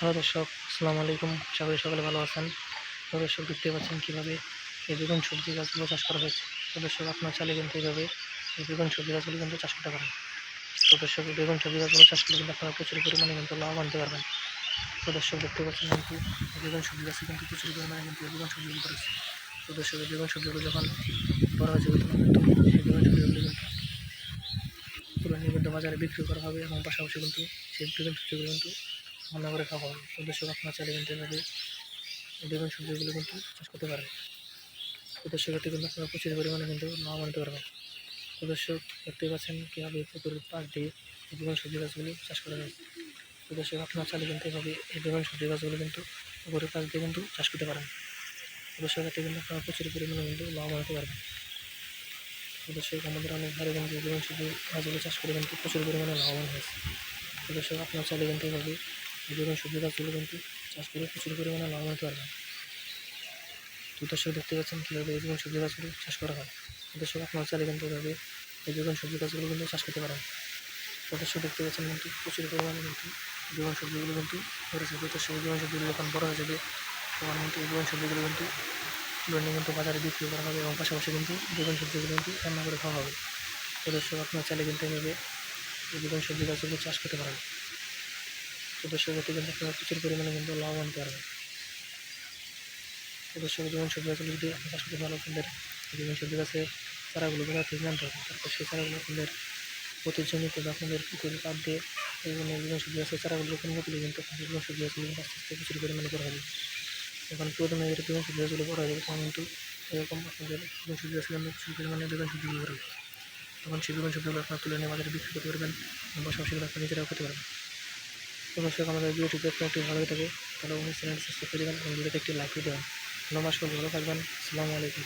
Hello দর্শক, আসসালামু আলাইকুম। আশা করি সকলে ভালো আছেন। তো দর্শক, দেখতে পাচ্ছেন কীভাবে এই বেগুন সবজি গাছগুলো চাষ করা হয়েছে। তো দর্শক, আপনার চালে কিন্তু এইভাবে এই বেগুন সবজি গাছগুলো কিন্তু চাষ করতে পারেন। তো দর্শক বেগুন সবজি গাছগুলো চাষ করলে কিন্তু আপনারা প্রচুর পরিমাণে কিন্তু লাভ আনতে পারবেন। তো দর্শক, দেখতে পাচ্ছেন কিন্তু বেগুন সবজি গাছে কিন্তু প্রচুর পরিমাণে কিন্তু বেগুন সবজিগুলো করেছে তো দর্শক বেগুন সবজিগুলো যখন বড় হয়েছে তখন কিন্তু এই বেগুন সবজিগুলো কিন্তু তুলে নিয়ে কিন্তু বাজারে বিক্রি করা হবে এবং পাশাপাশি কিন্তু সেই বেগুন সবজিগুলো কিন্তু রান্না করে খাওয়া তো দর্শক আপনার চাইলে কিন্তু এভাবে বেগুন সবজিগুলো কিন্তু চাষ করতে পারেন। দর্শক এতে কিন্তু আপনারা প্রচুর পরিমাণে কিন্তু লাভ আনতে পারবেন। দর্শক দেখতে পাচ্ছেন কীভাবে পুকুরের পাশ দিয়ে বেগুন সবজি গাছগুলি চাষ করা যায়। দর্শক আপনার চাইলে কিন্তু এভাবে এই বেগুন সবজি গাছগুলো কিন্তু পুকুরের পাশ দিয়ে কিন্তু চাষ করতে পারেন। দর্শক এতে কিন্তু আপনারা প্রচুর পরিমাণে কিন্তু লাভ আনতে পারবেন। দর্শক আমাদের অনেক ভালো কিন্তু বেগুন সবজি গাছগুলো চাষ করে কিন্তু প্রচুর পরিমাণে লাভবান হয়েছে। দর্শক আপনার চাইলে কিন্তু এভাবে বেগুন সবজি গাছগুলো কিন্তু চাষ করে প্রচুর পরিমাণে লাভ হতে পারবেন তো দর্শক দেখতে পাচ্ছেন কীভাবে এই সবজি গাছগুলো চাষ করা হয়। দর্শক আপনার চাইলে কিন্তু এভাবে এই বেগুন সবজি গাছগুলো কিন্তু চাষ করতে পারেন। তো দর্শক দেখতে পাচ্ছেন কিন্তু প্রচুর পরিমাণে কিন্তু বেগুন সবজিগুলো কিন্তু ধরেছে দর্শক সবজিগুলো যখন বড় হয়ে যাবে, তখন কিন্তু এই বেগুন সবজিগুলো কিন্তু তুলে কিন্তু বাজারে বিক্রি করা হবে এবং পাশাপাশি কিন্তু বেগুন সবজিগুলো কিন্তু রান্না করে খাওয়া হবে। তো দর্শক আপনার কিন্তু এভাবে এই বেগুন সবজি গাছগুলো চাষ করতে পারেন। তো দর্শক কিন্তু আপনারা প্রচুর পরিমাণে কিন্তু লাভ আনতে পারবেন তো বেগুন সবজি গাছগুলো যদি আপনি চাষ করতে ভালো আপনাদের বেগুন সবজি গাছের চারাগুলো কোথা থেকে জানতে হবে তারপর সেই চারাগুলো আপনাদের প্রতি জমিতে বা আপনাদের পুকুরের পাত দিয়ে এই বেগুন বেগুন সবজি গাছের চারাগুলো রোপণ করলে কিন্তু আপনাদের বেগুন সবজি গাছগুলো আস্তে আস্তে প্রচুর পরিমাণে বড় হবে। যখন প্রথমে এর বেগুন সবজি গাছগুলো বড় যাবে, তখন কিন্তু এরকম আপনাদের বেগুন সবজি গাছগুলো কিন্তু প্রচুর পরিমাণে বেগুন সবজিগুলো বড় হবে। তখন সেই বেগুন সবজিগুলো আপনারা তুলে নিয়ে বাজারে বিক্রি করতে পারবেন পাশাপাশি এগুলো আপনারা নিজেরাও করতে পারবেন। দর্শক, আমাদের ভিডিওটি দেখতে একটু ভালো থাকে, তাহলে অবশ্যই চ্যানেলটি সাবস্ক্রাইব করে দেবেন, এবং ভিডিওতে একটি লাইক দিয়ে দেবেন। নমস্কার, ভালো থাকবেন। আসসালামু আলাইকুম।